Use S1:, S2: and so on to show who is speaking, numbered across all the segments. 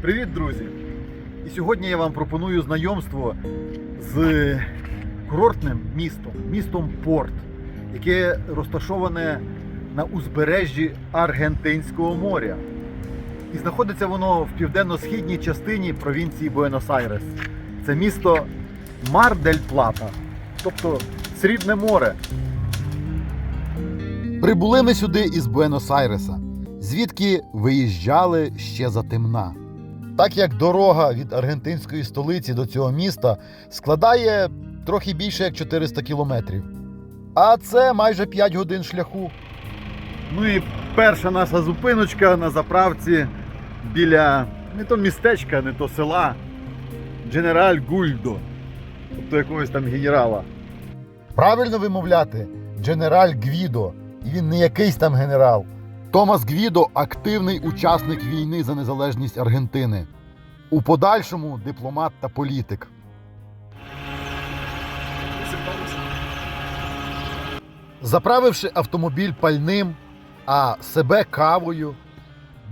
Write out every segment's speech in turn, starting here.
S1: Привіт, друзі! І сьогодні я вам пропоную знайомство з курортним містом, містом Порт, яке розташоване на узбережжі Аргентинського моря. І знаходиться воно в південно-східній частині провінції Буенос-Айрес. Це місто Мар дель Плата, тобто Срібне море. Прибули ми сюди із Буенос-Айреса, звідки виїжджали ще за темна. Так як дорога від аргентинської столиці до цього міста складає трохи більше як 400 кілометрів. А це майже 5 годин шляху. Ну і перша наша зупиночка на заправці біля не то містечка, не то села Дженераль Гульдо, тобто якогось там генерала. Правильно вимовляти Дженераль Гвідо. І він не якийсь там генерал. Томас Гвідо активний учасник війни за незалежність Аргентини. У подальшому дипломат та політик. Заправивши автомобіль пальним, а себе кавою,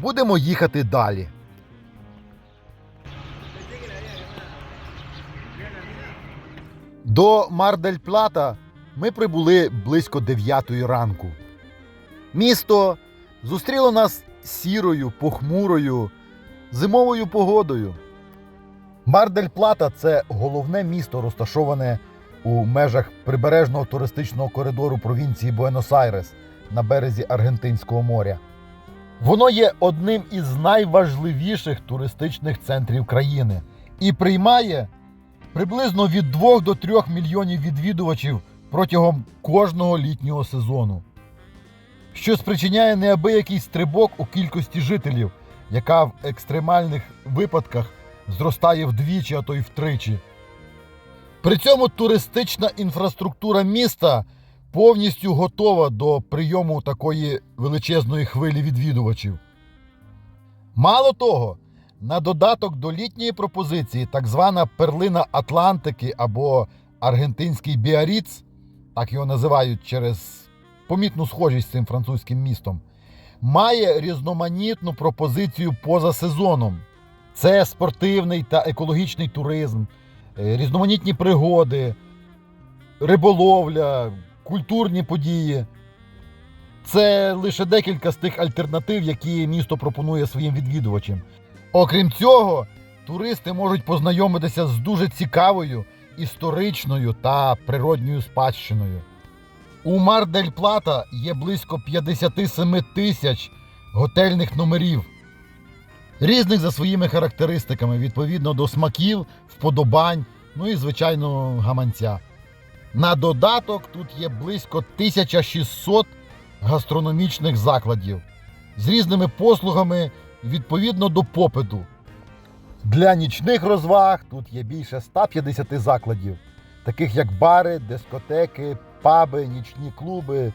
S1: будемо їхати далі. До Мардель Плата ми прибули близько 9 ранку. Місто зустріло нас сірою, похмурою, зимовою погодою. Мардель Плата це головне місто, розташоване у межах прибережного туристичного коридору провінції Буенос-Айрес на березі Аргентинського моря. Воно є одним із найважливіших туристичних центрів країни і приймає приблизно від 2 до 3 мільйонів відвідувачів протягом кожного літнього сезону, що спричиняє неабиякий стрибок у кількості жителів, яка в екстремальних випадках зростає вдвічі, а то й втричі. При цьому туристична інфраструктура міста повністю готова до прийому такої величезної хвилі відвідувачів. Мало того, на додаток до літньої пропозиції, так звана перлина Атлантики або аргентинський Біаріц, так його називають через помітну схожість з цим французьким містом, має різноманітну пропозицію поза сезоном. Це спортивний та екологічний туризм, е, різноманітні пригоди, риболовля, культурні події. Це лише декілька з тих альтернатив, які місто пропонує своїм відвідувачам. Окрім цього, туристи можуть познайомитися з дуже цікавою історичною та природньою спадщиною. У Мар дель Плата є близько 57 тисяч готельних номерів, різних за своїми характеристиками, відповідно до смаків, вподобань, ну і, звичайно, гаманця. На додаток тут є близько 1600 гастрономічних закладів з різними послугами відповідно до попиту. Для нічних розваг тут є більше 150 закладів, таких як бари, дискотеки, паби, нічні клуби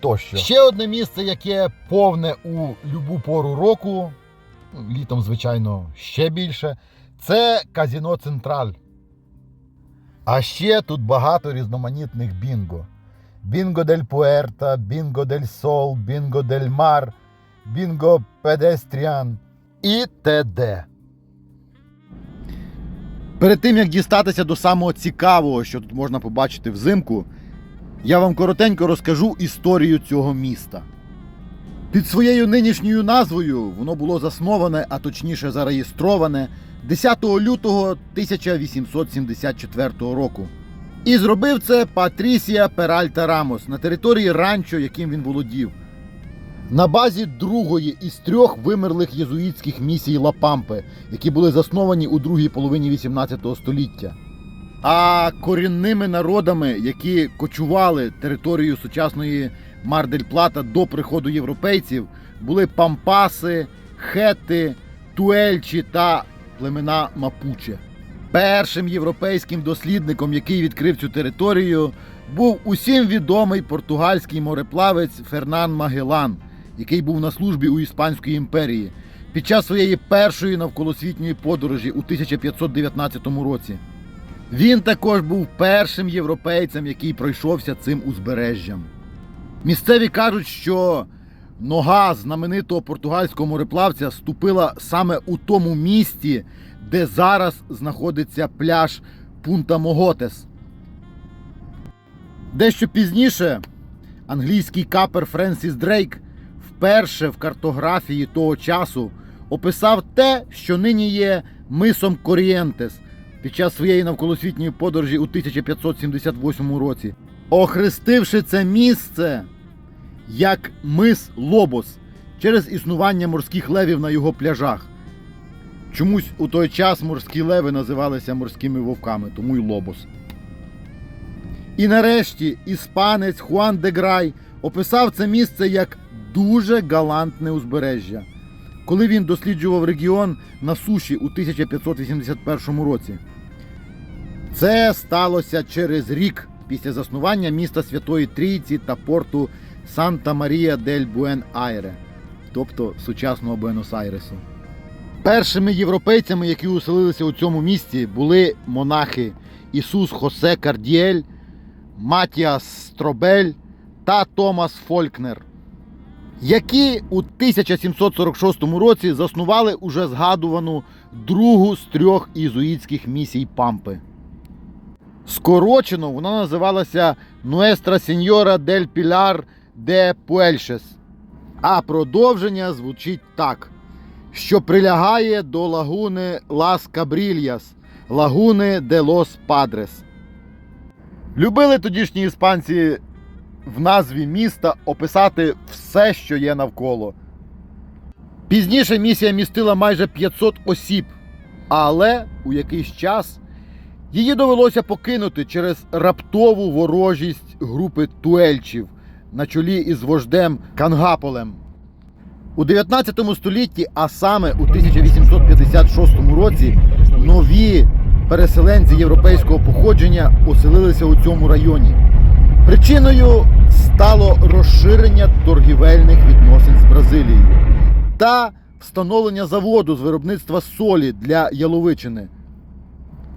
S1: тощо. Ще одне місце, яке повне у любу пору року, ну, літом, звичайно, ще більше, це Казіно Централь. А ще тут багато різноманітних бінго. Бінго дель Пуерта, Бінго дель Сол, Бінго дель Мар, Бінго Педестріан і т.д. Перед тим як дістатися до самого цікавого, що тут можна побачити взимку, я вам коротенько розкажу історію цього міста. Під своєю нинішньою назвою воно було засноване, а точніше зареєстроване 10 лютого 1874 року. І зробив це Патрісія Перальта Рамос на території ранчо, яким він володів. На базі другої із трьох вимерлих єзуїтських місій Лапампи, які були засновані у другій половині 18 століття. А корінними народами, які кочували територію сучасної Мардель-Плата до приходу європейців, були пампаси, хети, туельчі та племена Мапуче. Першим європейським дослідником, який відкрив цю територію, був усім відомий португальський мореплавець Фернан Магелан, який був на службі у Іспанської імперії під час своєї першої навколосвітньої подорожі у 1519 році. Він також був першим європейцем, який пройшовся цим узбережжям. Місцеві кажуть, що Нога знаменитого португальського мореплавця ступила саме у тому місті, де зараз знаходиться пляж Пунта Моготес. Дещо пізніше англійський капер Френсіс Дрейк вперше в картографії того часу описав те, що нині є мисом Корієнтес під час своєї навколосвітньої подорожі у 1578 році, охрестивши це місце як мис Лобос через існування морських левів на його пляжах. Чомусь у той час морські леви називалися морськими вовками, тому й Лобос. І нарешті іспанець Хуан де Грай описав це місце як дуже галантне узбережжя, коли він досліджував регіон на суші у 1581 році. Це сталося через рік після заснування міста Святої Трійці та порту Санта Марія дель Буен Айре, тобто сучасного Буенос-Айресу. Першими європейцями, які оселилися у цьому місті, були монахи Ісус Хосе Кардіель, Матіас Стробель та Томас Фолькнер, які у 1746 році заснували уже згадувану другу з трьох ізуїтських місій Пампи. Скорочено вона називалася Nuestra Señora del Pilar de Puelches, а продовження звучить так, що прилягає до лагуни Лас Кабрільяс, лагуни де Лос Падрес. Любили тодішні іспанці в назві міста описати все, що є навколо. Пізніше місія містила майже 500 осіб, але у якийсь час її довелося покинути через раптову ворожість групи туельчів на чолі із вождем Кангаполем. У 19 столітті, а саме у 1856 році, нові переселенці європейського походження оселилися у цьому районі. Причиною стало розширення торгівельних відносин з Бразилією та встановлення заводу з виробництва солі для Яловичини,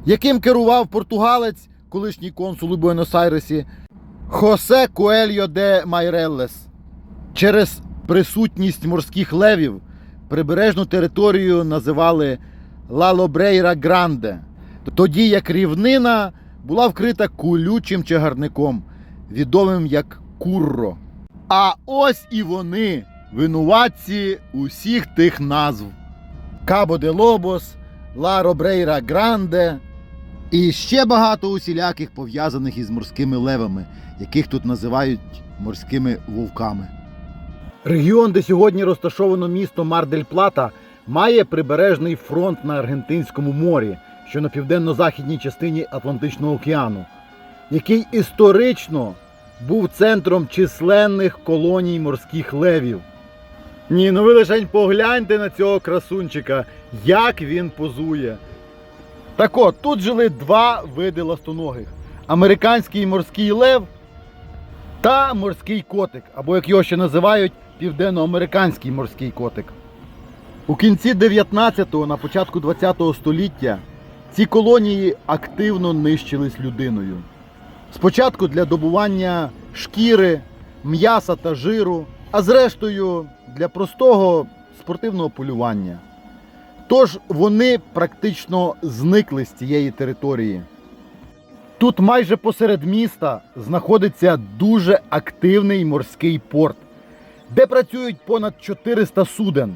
S1: яким керував португалець, колишній консул у Буенос-Айресі Хосе Коельо де Майреллес. Через присутність морських левів прибережну територію називали Ла Лобрейра Гранде, тоді як рівнина була вкрита колючим чагарником, відомим як Курро. А ось і вони, винуватці усіх тих назв: Кабо де Лобос, Ла Робрейра Гранде і ще багато усіляких пов'язаних із морськими левами, яких тут називають морськими вовками. Регіон, де сьогодні розташовано місто Мар-дель-Плата, має прибережний фронт на Аргентинському морі, що на південно-західній частині Атлантичного океану, який історично був центром численних колоній морських левів. Ні, ну ви лишень погляньте на цього красунчика, як він позує. Так от, тут жили два види ластоногих: американський морський лев та морський котик, або як його ще називають, південноамериканський морський котик. У кінці 19-го, на початку 20-го століття ці колонії активно нищились людиною. Спочатку для добування шкіри, м'яса та жиру, а зрештою для простого спортивного полювання. Тож вони практично зникли з цієї території. Тут майже посеред міста знаходиться дуже активний морський порт, де працюють понад 400 суден.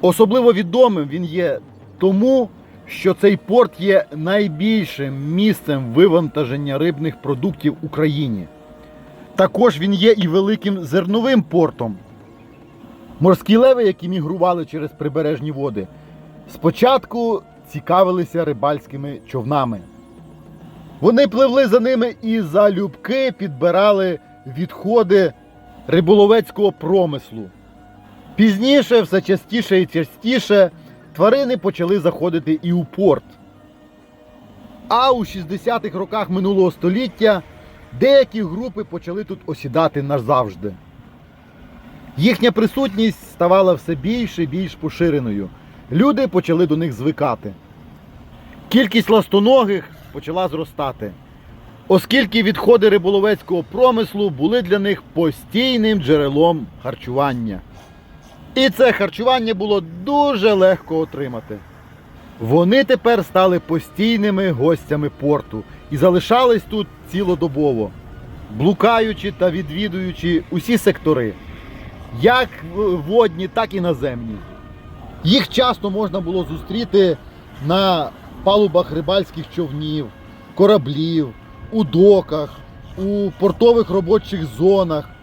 S1: Особливо відомим він є тому, що цей порт є найбільшим місцем вивантаження рибних продуктів в Україні. Також він є і великим зерновим портом. Морські леви, які мігрували через прибережні води, спочатку цікавилися рибальськими човнами. Вони пливли за ними і залюбки підбирали відходи риболовецького промислу. Пізніше, все частіше і частіше, тварини почали заходити і у порт. А у 60-х роках минулого століття деякі групи почали тут осідати назавжди. Їхня присутність ставала все більш і більш поширеною. Люди почали до них звикати. Кількість ластоногих почала зростати. Оскільки відходи риболовецького промислу були для них постійним джерелом харчування. І це харчування було дуже легко отримати. Вони тепер стали постійними гостями порту і залишались тут цілодобово, блукаючи та відвідуючи усі сектори, як водні, так і наземні. Їх часто можна було зустріти на палубах рибальських човнів, кораблів, у доках, у портових робочих зонах.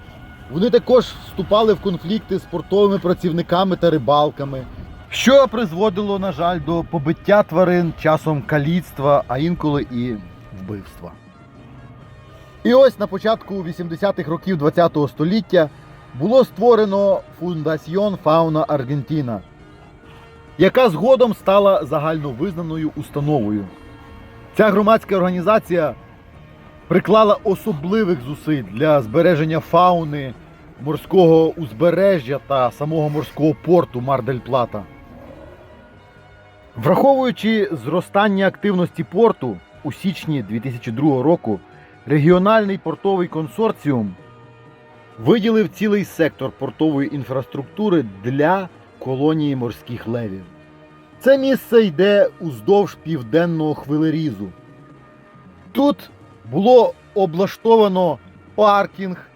S1: Вони також вступали в конфлікти з портовими працівниками та рибалками, що призводило, на жаль, до побиття тварин часом каліцтва, а інколи і вбивства. І ось на початку 80-х років ХХ століття було створено Фундаціон Фауна Аргентіна, яка згодом стала загальновизнаною установою. Ця громадська організація приклала особливих зусиль для збереження фауни морського узбережжя та самого морського порту Мардель-Плата. Враховуючи зростання активності порту у січні 2002 року, регіональний портовий консорціум виділив цілий сектор портової інфраструктури для колонії морських левів. Це місце йде уздовж південного хвилерізу. Тут було облаштовано паркінг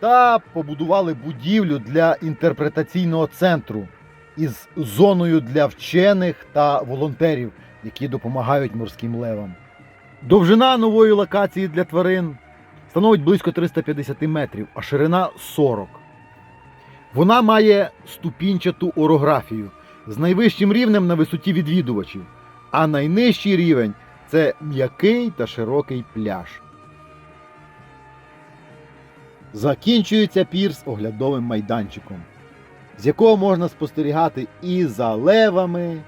S1: та побудували будівлю для інтерпретаційного центру із зоною для вчених та волонтерів, які допомагають морським левам. Довжина нової локації для тварин становить близько 350 метрів, а ширина 40. Вона має ступінчату орографію з найвищим рівнем на висоті відвідувачів, а найнижчий рівень це м'який та широкий пляж. Закінчується пірс оглядовим майданчиком, з якого можна спостерігати і за левами,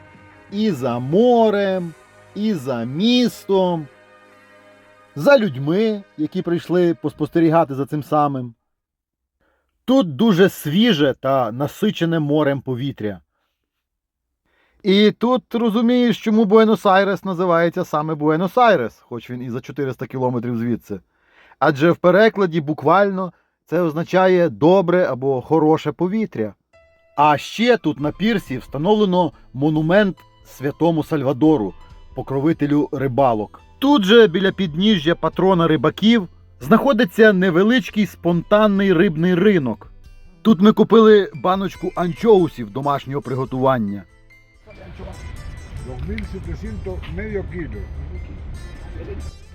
S1: і за морем, і за містом, за людьми, які прийшли поспостерігати за цим самим. Тут дуже свіже та насичене морем повітря. І тут розумієш, чому Буенос-Айрес називається саме Буенос-Айрес, хоч він і за 400 кілометрів звідси. Адже в перекладі буквально це означає добре або хороше повітря. А ще тут на пірсі встановлено монумент святому Сальвадору, покровителю рибалок. Тут же біля підніжжя патрона рибаків знаходиться невеличкий спонтанний рибний ринок. Тут ми купили баночку анчоусів домашнього приготування.
S2: 2.700 medio kilo.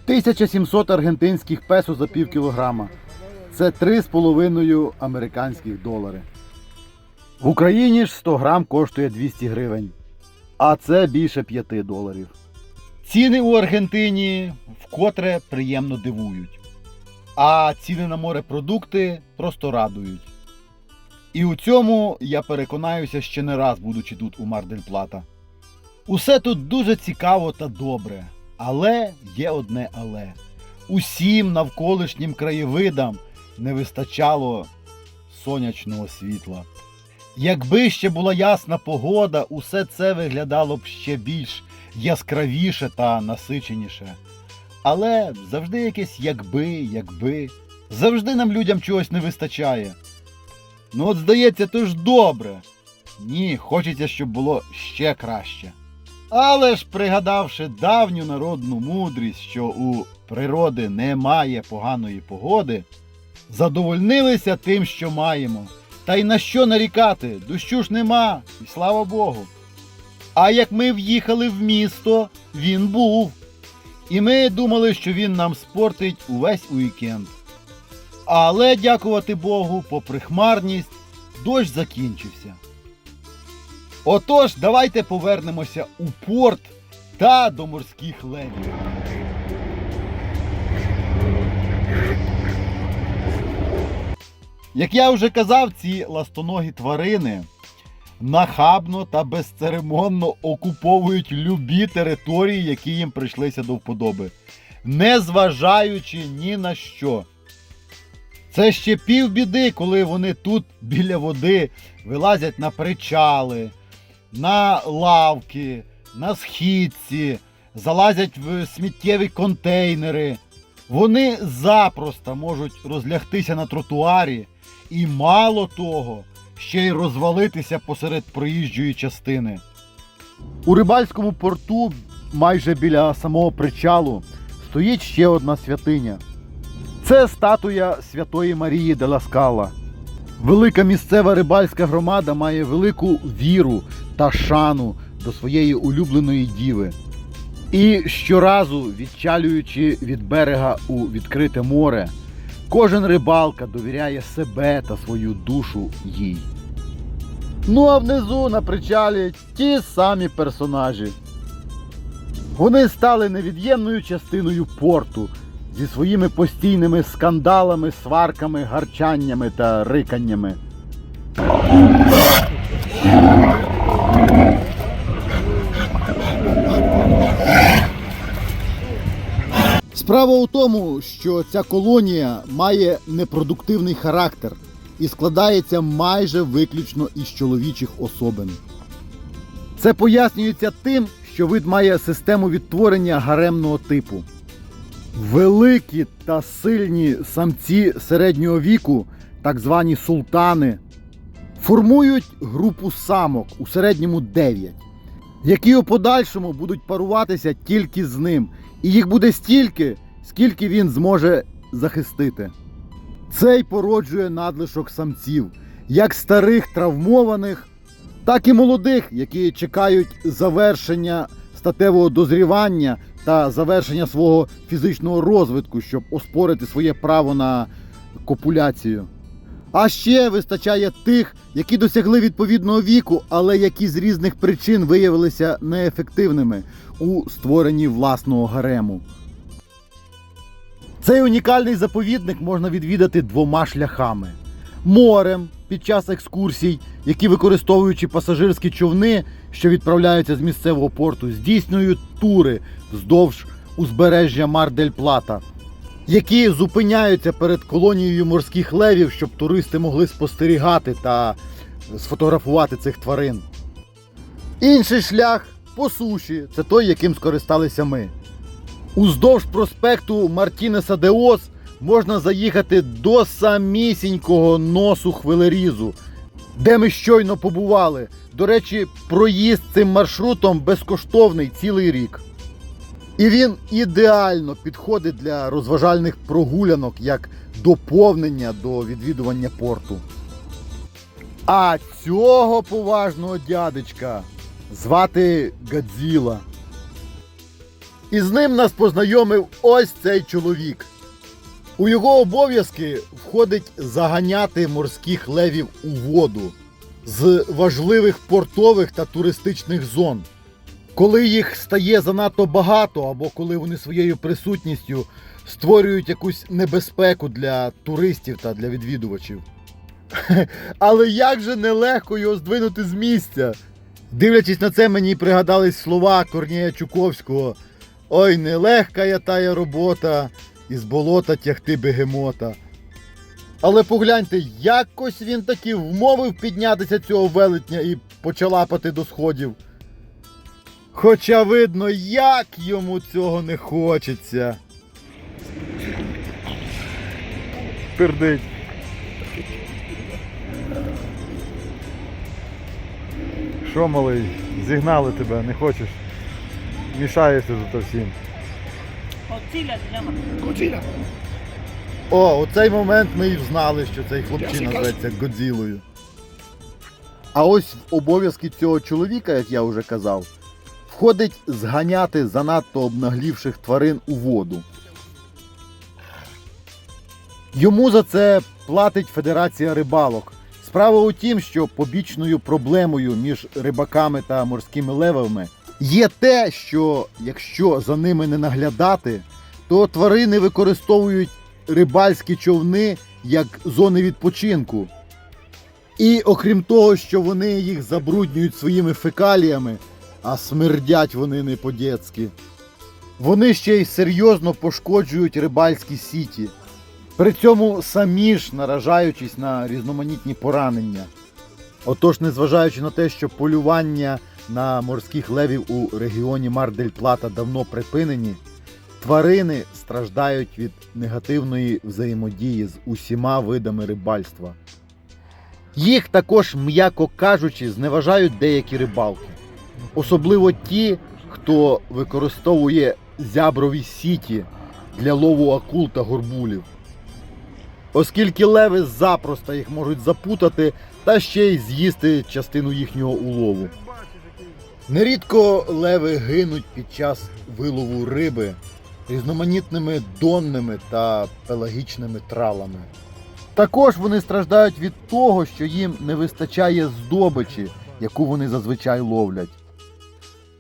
S1: 1700 аргентинських песо за пів кілограма. Це 3,5 американських долари. В Україні ж 100 грам коштує 200 гривень, а це більше 5 доларів. Ціни у Аргентині вкотре приємно дивують. А ціни на морепродукти просто радують. І у цьому я переконаюся ще не раз, будучи тут у Мардель-Плата. Усе тут дуже цікаво та добре. Але є одне але. Усім навколишнім краєвидам не вистачало сонячного світла. Якби ще була ясна погода, усе це виглядало б ще більш яскравіше та насиченіше. Але завжди якесь якби, якби. Завжди нам людям чогось не вистачає. Ну от здається, то ж добре. Ні, хочеться, щоб було ще краще. Але ж пригадавши давню народну мудрість, що у природи немає поганої погоди, задовольнилися тим, що маємо. Та й на що нарікати? Дощу ж нема, і слава Богу. А як ми в'їхали в місто, він був. І ми думали, що він нам спортить увесь уікенд. Але, дякувати Богу, попри хмарність, дощ закінчився. Отож, давайте повернемося у порт та до морських левів. Як я вже казав, ці ластоногі тварини нахабно та безцеремонно окуповують любі території, які їм прийшлися до вподоби, не зважаючи ні на що. Це ще півбіди, коли вони тут біля води вилазять на причали, на лавки, на східці, залазять в сміттєві контейнери. Вони запросто можуть розлягтися на тротуарі і мало того, ще й розвалитися посеред проїжджої частини. У рибальському порту, майже біля самого причалу, стоїть ще одна святиня. Це статуя Святої Марії де ла Скала. Велика місцева рибальська громада має велику віру та шану до своєї улюбленої діви. І щоразу, відчалюючи від берега у відкрите море, кожен рибалка довіряє себе та свою душу їй. Ну а внизу на причалі ті самі персонажі. Вони стали невід'ємною частиною порту зі своїми постійними скандалами, сварками, гарчаннями та риканнями. Справа у тому, що ця колонія має непродуктивний характер і складається майже виключно із чоловічих особин. Це пояснюється тим, що вид має систему відтворення гаремного типу. Великі та сильні самці середнього віку, так звані султани, формують групу самок у середньому 9, які у подальшому будуть паруватися тільки з ним, і їх буде стільки, скільки він зможе захистити. Цей породжує надлишок самців, як старих травмованих, так і молодих, які чекають завершення статевого дозрівання та завершення свого фізичного розвитку, щоб оспорити своє право на копуляцію. А ще вистачає тих, які досягли відповідного віку, але які з різних причин виявилися неефективними у створенні власного гарему. Цей унікальний заповідник можна відвідати двома шляхами: морем під час екскурсій, які використовуючи пасажирські човни, що відправляються з місцевого порту, здійснюють тури вздовж узбережжя Мар-дель-Плата, які зупиняються перед колонією морських левів, щоб туристи могли спостерігати та сфотографувати цих тварин. Інший шлях по суші це той, яким скористалися ми. Уздовж проспекту Мартінеса де Ос можна заїхати до самісінького носу хвилерізу, де ми щойно побували. До речі, проїзд цим маршрутом безкоштовний цілий рік. І він ідеально підходить для розважальних прогулянок як доповнення до відвідування порту. А цього поважного дядечка звати Гадзіла. І з ним нас познайомив ось цей чоловік. У його обов'язки входить заганяти морських левів у воду з важливих портових та туристичних зон. Коли їх стає занадто багато, або коли вони своєю присутністю створюють якусь небезпеку для туристів та для відвідувачів. Але як же нелегко його здвинути з місця? Дивлячись на це, мені пригадались слова Корнія Чуковського. Ой, нелегка я тая робота, із болота тягти бегемота. Але погляньте, якось він таки вмовив піднятися цього велетня і почалапати до сходів. Хоча видно, як йому цього не хочеться. Пердить. Що, малий, зігнали тебе, не хочеш? Мішаєшся тут всім.
S3: Llama.
S2: Godzilla.
S1: О, у цей момент ми і взнали, що цей хлопчина зветься Годзілою. А ось в обов'язки цього чоловіка, як я вже казав, входить зганяти занадто обнаглівших тварин у воду. Йому за це платить Федерація рибалок. Справа у тім, що побічною проблемою між рибаками та морськими левами є те, що якщо за ними не наглядати, то тварини використовують рибальські човни як зони відпочинку. І окрім того, що вони їх забруднюють своїми фекаліями, а смердять вони не по-дєцьки, вони ще й серйозно пошкоджують рибальські сіті, при цьому самі ж наражаючись на різноманітні поранення. Отож, незважаючи на те, що полювання на морських левів у регіоні Мар-дель-Плата давно припинені, Тварини страждають від негативної взаємодії з усіма видами рибальства. Їх також, м'яко кажучи, зневажають деякі рибалки, особливо ті, хто використовує зяброві сіті для лову акул та горбулів. Оскільки леви запросто їх можуть запутати та ще й з'їсти частину їхнього улову. Нерідко леви гинуть під час вилову риби різноманітними донними та пелагічними травами. Також вони страждають від того, що їм не вистачає здобичі, яку вони зазвичай ловлять.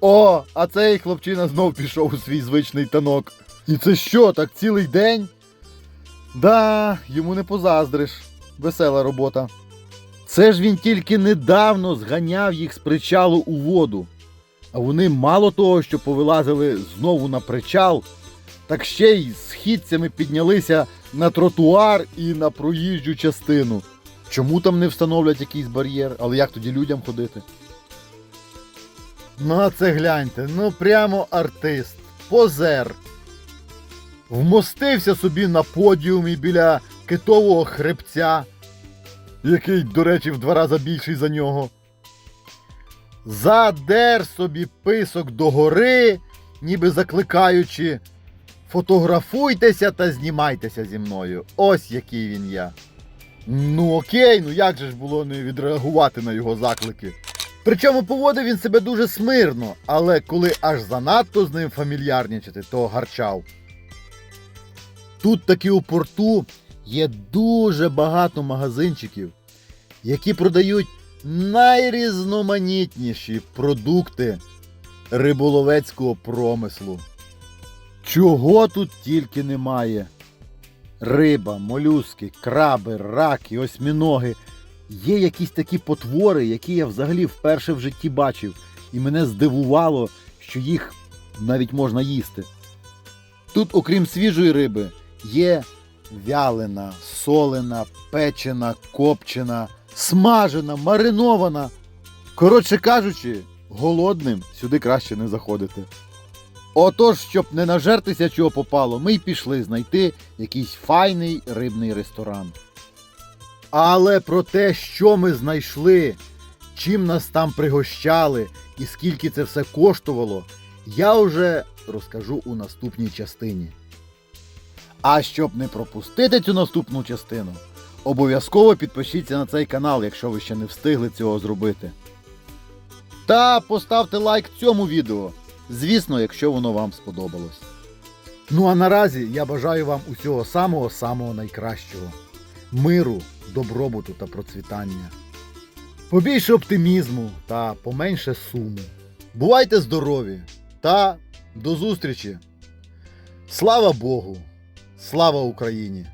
S1: О, а цей хлопчина знов пішов у свій звичний танок. І це що, так цілий день? Да, йому не позаздриш. Весела робота. Це ж він тільки недавно зганяв їх з причалу у воду. А вони мало того, що повилазили знову на причал, так ще й східцями піднялися на тротуар і на проїжджу частину. Чому там не встановлять якийсь бар'єр? Але як тоді людям ходити? Ну, а це гляньте, ну прямо артист, позер. Вмостився собі на подіумі біля китового хребця, який, до речі, в два рази більший за нього. Задер собі писок догори, ніби закликаючи Фотографуйтеся та знімайтеся зі мною. Ось який він я. Ну окей, ну як же ж було не відреагувати на його заклики. Причому поводив він себе дуже смирно, але коли аж занадто з ним фамільярнічати, то гарчав. Тут таки у порту є дуже багато магазинчиків, які продають найрізноманітніші продукти риболовецького промислу. Чого тут тільки немає. Риба, молюски, краби, раки, осьміноги. Є якісь такі потвори, які я взагалі вперше в житті бачив, і мене здивувало, що їх навіть можна їсти. Тут, окрім свіжої риби, є вялена, солена, печена, копчена, смажена, маринована. Коротше кажучи, голодним сюди краще не заходити. Отож, щоб не нажертися чого попало, ми й пішли знайти якийсь файний рибний ресторан. Але про те, що ми знайшли, чим нас там пригощали і скільки це все коштувало, я вже розкажу у наступній частині. А щоб не пропустити цю наступну частину, обов'язково підпишіться на цей канал, якщо ви ще не встигли цього зробити. Та поставте лайк цьому відео. Звісно, якщо воно вам сподобалось. Ну а наразі я бажаю вам усього самого-самого найкращого. Миру, добробуту та процвітання. Побільше оптимізму та поменше суму. Бувайте здорові та до зустрічі! Слава Богу! Слава Україні!